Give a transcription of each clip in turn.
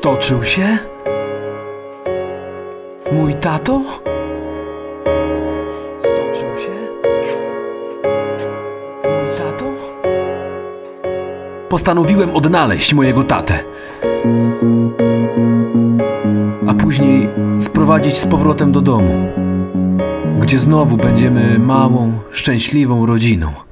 Stoczył się? Mój tato? Stoczył się? Mój tato? Postanowiłem odnaleźć mojego tatę. A później sprowadzić z powrotem do domu, gdzie znowu będziemy małą, szczęśliwą rodziną.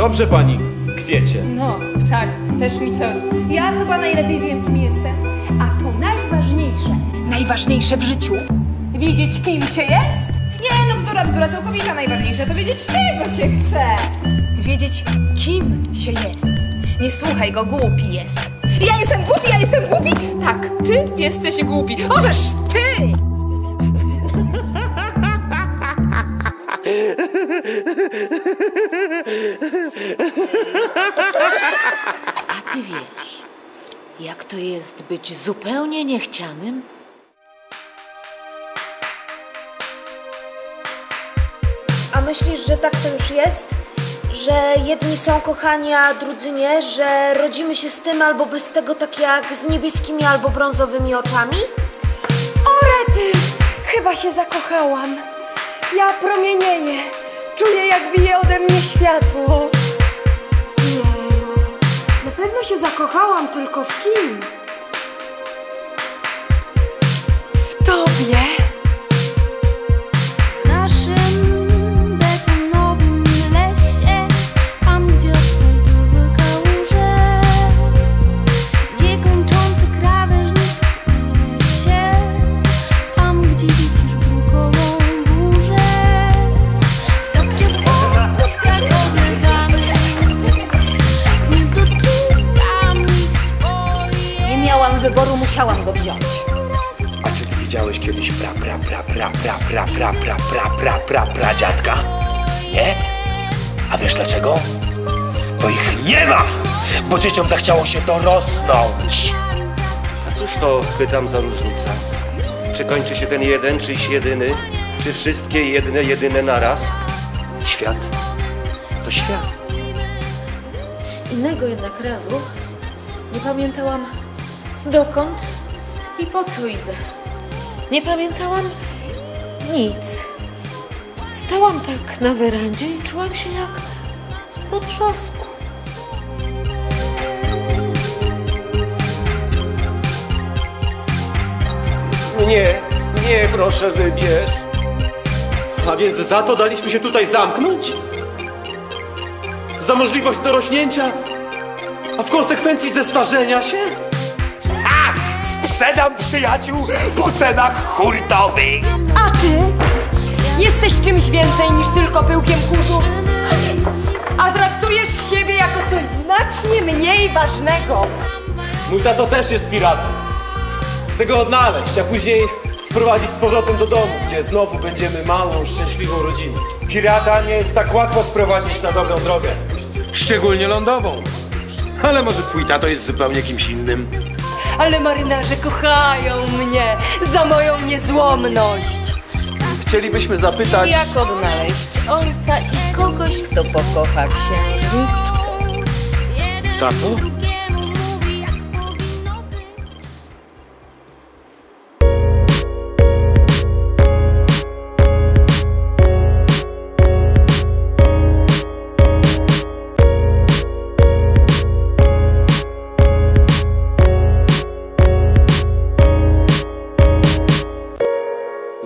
Dobrze pani, kwiecie. No, tak, też mi coś. Ja chyba najlepiej wiem, kim jestem. A to najważniejsze, najważniejsze w życiu, wiedzieć, kim się jest? Nie, no bzdura, bzdura, całkowita najważniejsze to wiedzieć, czego się chce. Wiedzieć, kim się jest. Nie słuchaj go, głupi jest. Ja jestem głupi, ja jestem głupi? Tak, ty jesteś głupi. Ożeż ty! A ty wiesz, jak to jest być zupełnie niechcianym? A myślisz, że tak to już jest? Że jedni są kochani, a drudzy nie? Że rodzimy się z tym albo bez tego, tak jak z niebieskimi albo brązowymi oczami? Orety! Chyba się zakochałam. Ja promienieję. Czuję, jak bije ode mnie światło. No. Pewno się zakochałam, tylko w kim? Miałam wyboru, musiałam go wziąć. A czy ty widziałeś kiedyś pra pra pra pra pra pra pra pra pra pra pra pra dziadka? Nie? A wiesz dlaczego? Bo ich nie ma! Bo dzieciom zachciało się dorosnąć! A cóż to, pytam, za różnica? Czy kończy się ten jeden, czyś jedyny? Czy wszystkie jedne, jedyne naraz? Świat to świat. Innego jednak razu nie pamiętałam dokąd i po co idę. Nie pamiętałam nic. Stałam tak na werandzie i czułam się jak w potrzasku. Nie, nie, proszę, wybierz. A więc za to daliśmy się tutaj zamknąć? Za możliwość dorośnięcia? A w konsekwencji zestarzenia się? Sprzedam przyjaciół po cenach hurtowych! A ty? Jesteś czymś więcej niż tylko pyłkiem kurzu. A traktujesz siebie jako coś znacznie mniej ważnego. Mój tato też jest piratem. Chcę go odnaleźć, a później sprowadzić z powrotem do domu, gdzie znowu będziemy małą, szczęśliwą rodziną. Pirata nie jest tak łatwo sprowadzić na dobrą drogę. Szczególnie lądową. Ale może twój tato jest zupełnie kimś innym? Ale marynarze kochają mnie za moją niezłomność. Chcielibyśmy zapytać. Jak odnaleźć ojca i kogoś, kto pokocha księżniczkę? Tato?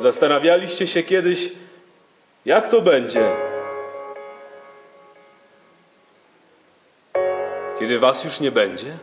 Zastanawialiście się kiedyś, jak to będzie, kiedy was już nie będzie?